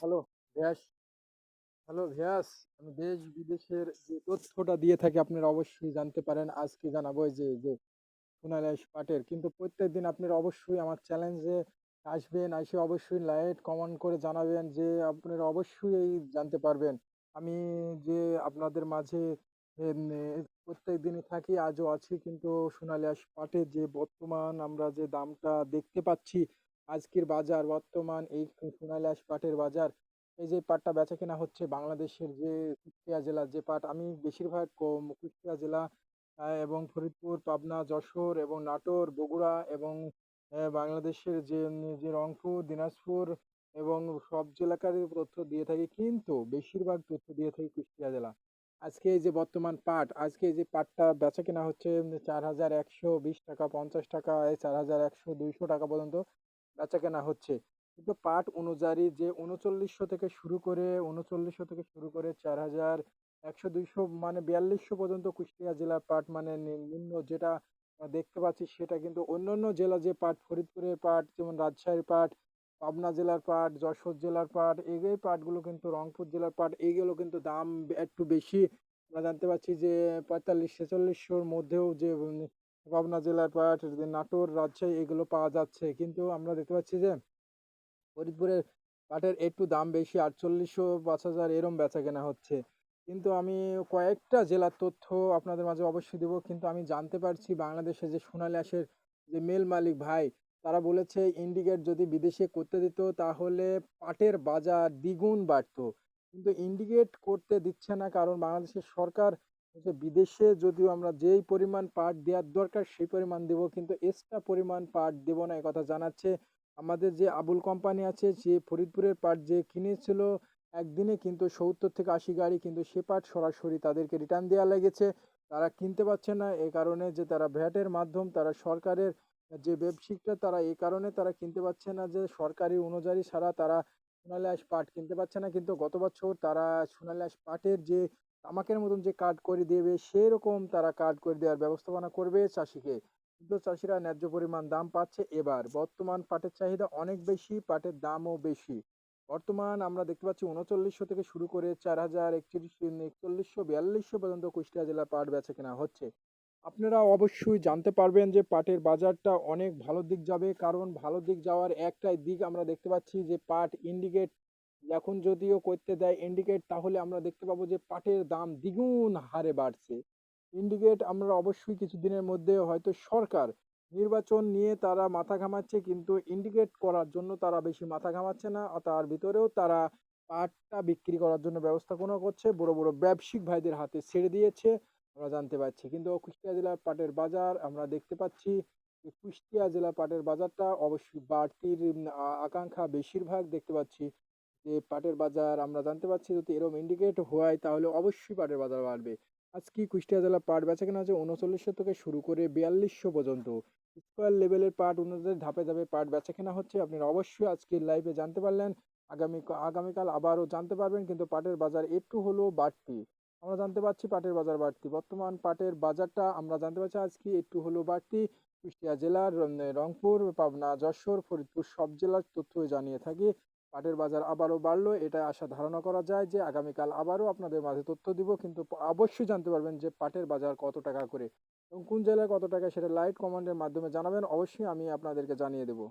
Hello ভিয়াস। Hello ভিয়াস, আমি দেশ বিদেশের যে তথ্যটা দিয়ে থাকি আপনারা অবশ্যই জানতে পারেন। আজকে জানাব যে যে সোনালী পাটের। কিন্তু প্রত্যেকদিন আপনারা অবশ্যই আমার চ্যালেঞ্জে আসবেন, এসে অবশ্যই লাইট কমেন্ট করে জানাবেন যে আপনারা অবশ্যই এই জানতে পারবেন। আমি যে আপনাদের মাঝে প্রত্যেক দিনই থাকি, আজও আছি, কিন্তু সোনালী আঁশ পাটের যে বর্তমান আমরা যে দামটা দেখতে পাচ্ছি আজকের বাজার, বর্তমান এই সোনালী আঁশ পাটের বাজার, এই যে পাটটা বেচা কেনা হচ্ছে বাংলাদেশের যে কুষ্টিয়া জেলার যে পাট, আমি বেশিরভাগ কম কুষ্টিয়া জেলা এবং ফরিদপুর, পাবনা, যশোর এবং নাটোর, বগুড়া এবং বাংলাদেশের যে যে রংপুর, দিনাজপুর এবং সব জেলাকারই তথ্য দিয়ে থাকি, কিন্তু বেশিরভাগ তথ্য দিয়ে থাকি কুষ্টিয়া জেলা। আজকে যে বর্তমান পাট, আজকে যে পাটটা বেচা কেনা হচ্ছে চার হাজার একশো বিশ টাকা, পঞ্চাশ টাকা চার হাজার একশো দুইশো টাকা পর্যন্ত। বেচা কেনা হচ্ছে। কিন্তু পাট অনুযায়ী যে উনচল্লিশশো থেকে শুরু করে, উনচল্লিশশো থেকে শুরু করে চার হাজার একশো দুইশো মানে বিয়াল্লিশশো পর্যন্ত কুষ্টিয়া জেলার পাট মানে নিম্ন যেটা দেখতে পাচ্ছি সেটা কিন্তু অন্যান্য জেলা যে পাট ফরিদপুরের পাট যেমন রাজশাহীর পাট পাবনা জেলার পাট যশোর জেলার পাট এই পাটগুলো কিন্তু রংপুর জেলার পাট এইগুলো কিন্তু দাম একটু বেশি। আমরা জানতে পারছি যে পঁয়তাল্লিশ, ছেচল্লিশশোর মধ্যেও যে পাবনা জেলার পাট নাটোর, রাজশাহী এগুলো পাওয়া যাচ্ছে। কিন্তু আমরা দেখতে পাচ্ছি যে ফরিদপুরের পাটের একটু দাম বেশি, আটচল্লিশশো, পাঁচ হাজার এরম বেচা কেনা হচ্ছে। কিন্তু আমি কয়েকটা জেলার তথ্য আপনাদের মাঝে অবশ্যই দেবো। কিন্তু আমি জানতে পারছি বাংলাদেশে যে সোনালী যে মেল মালিক ভাই, তারা বলেছে ইন্ডিকেট যদি বিদেশে করতে দিত তাহলে পাটের বাজার দ্বিগুণ বাড়তো। কিন্তু ইন্ডিকেট করতে দিচ্ছে না কারণ বাংলাদেশের সরকার হচ্ছে বিদেশে যদিও আমরা যেই পরিমাণ পাট দেওয়ার দরকার, সেই পরিমাণ দেব, কিন্তু এক্সট্রা পরিমাণ পাট দেব না কথা জানাচ্ছে আমাদের যে আবুল কোম্পানি আছে, যে ফরিদপুরের পাট যে কিনেছিল একদিনে কিন্তু সত্তর থেকে আশি গাড়ি, কিন্তু সে পাট সরাসরি তাদেরকে রিটার্ন দেওয়া লেগেছে। তারা কিনতে পারছে না, এ কারণে যে তারা ভ্যাটের মাধ্যম, তারা সরকারের যে ব্যবসায়িকরা তারা এই কারণে তারা কিনতে পারছে না যে সরকারি অনুযায়ী ছাড়া তারা সোনালী আঁশ পাট কিনতে পারছে না, কিন্তু গত বছর তারা সোনালী আঁশ পাটের যে তামাকের মতন যে কার্ড করে দেবে, সেরকম তারা কার্ড করে দেওয়ার ব্যবস্থাপনা করবে চাষিকে। কিন্তু চাষিরা ন্যায্য পরিমাণ দাম পাচ্ছে এবার। বর্তমান পাটের চাহিদা অনেক বেশি, পাটের দামও বেশি। বর্তমান আমরা দেখতে পাচ্ছি উনচল্লিশশো থেকে শুরু করে চার হাজার একচল্লিশ, একচল্লিশশো বিয়াল্লিশশো পর্যন্ত কুষ্টিয়া জেলার পাট বেচা কেনা হচ্ছে। আপনারা অবশ্যই জানতে পারবেন যে পাটের বাজারটা অনেক ভালো দিক যাবে। কারণ ভালো দিক যাওয়ার একটাই দিক আমরা দেখতে পাচ্ছি যে পাট ইন্ডিকেট এখন যদিও করতে দেয় ইন্ডিকেট তাহলে আমরা দেখতে পাবো যে পাটের দাম দ্বিগুণ হারে বাড়ছে। ইন্ডিকেট আমরা অবশ্যই কিছুদিনের মধ্যে হয়তো সরকার নির্বাচন নিয়ে তারা মাথা ঘামাচ্ছে, কিন্তু ইন্ডিকেট করার জন্য তারা বেশি মাথা ঘামাচ্ছে না তার ভিতরেও তারা পাটটা বিক্রি করার জন্য ব্যবস্থাপনা করছে, বড় বড় ব্যবসায়িক ভাইদের হাতে ছেড়ে দিয়েছে, আমরা জানতে পারছি। কিন্তু কুষ্টিয়া জেলার পাটের বাজার, আমরা দেখতে পাচ্ছি যে কুষ্টিয়া জেলার পাটের বাজারটা অবশ্যই বাড়তির আকাঙ্ক্ষা বেশিরভাগ। দেখতে পাচ্ছি যে পাটের বাজার আমরা জানতে পারছি যদি এরকম ইন্ডিকেট হয় তাহলে অবশ্যই পাটের বাজার বাড়বে। আজকে কুষ্টিয়া জেলার পাট বেচা কেনা আছে উনচল্লিশশো থেকে শুরু করে বিয়াল্লিশশো পর্যন্ত। স্কোয়ার লেভেলের পাট অনুযায়ী ধাপে ধাপে পাট বেচা কেনা হচ্ছে। আপনারা অবশ্যই আজকে লাইভে জানতে পারলেন। আগামী আগামীকাল আবারও জানতে পারবেন কিন্তু পাটের বাজার একটু হলেও বাড়তি। আমরা জানতে পারছি পাটের বাজার বাড়তি। বর্তমান পাটের বাজারটা আমরা জানতে পারছি আজকে একটু হলেও বাড়তি। কুষ্টিয়া জেলার রংপুর, পাবনা, যশোর, ফরিদপুর সব জেলার তথ্য জানিয়ে থাকি। পাটের বাজার আবারও বাড়লো। এটা আশা ধারণা করা যায় যে আগামীকাল আবারও আপনাদের মাঝে তথ্য দিব, কিন্তু অবশ্যই জানতে পারবেন যে পাটের বাজার কত টাকা করে এবং কোন জেলায় কত টাকা সেটা লাইট কমান্ডের মাধ্যমে জানাবেন। অবশ্যই আমি আপনাদেরকে জানিয়ে দেবো।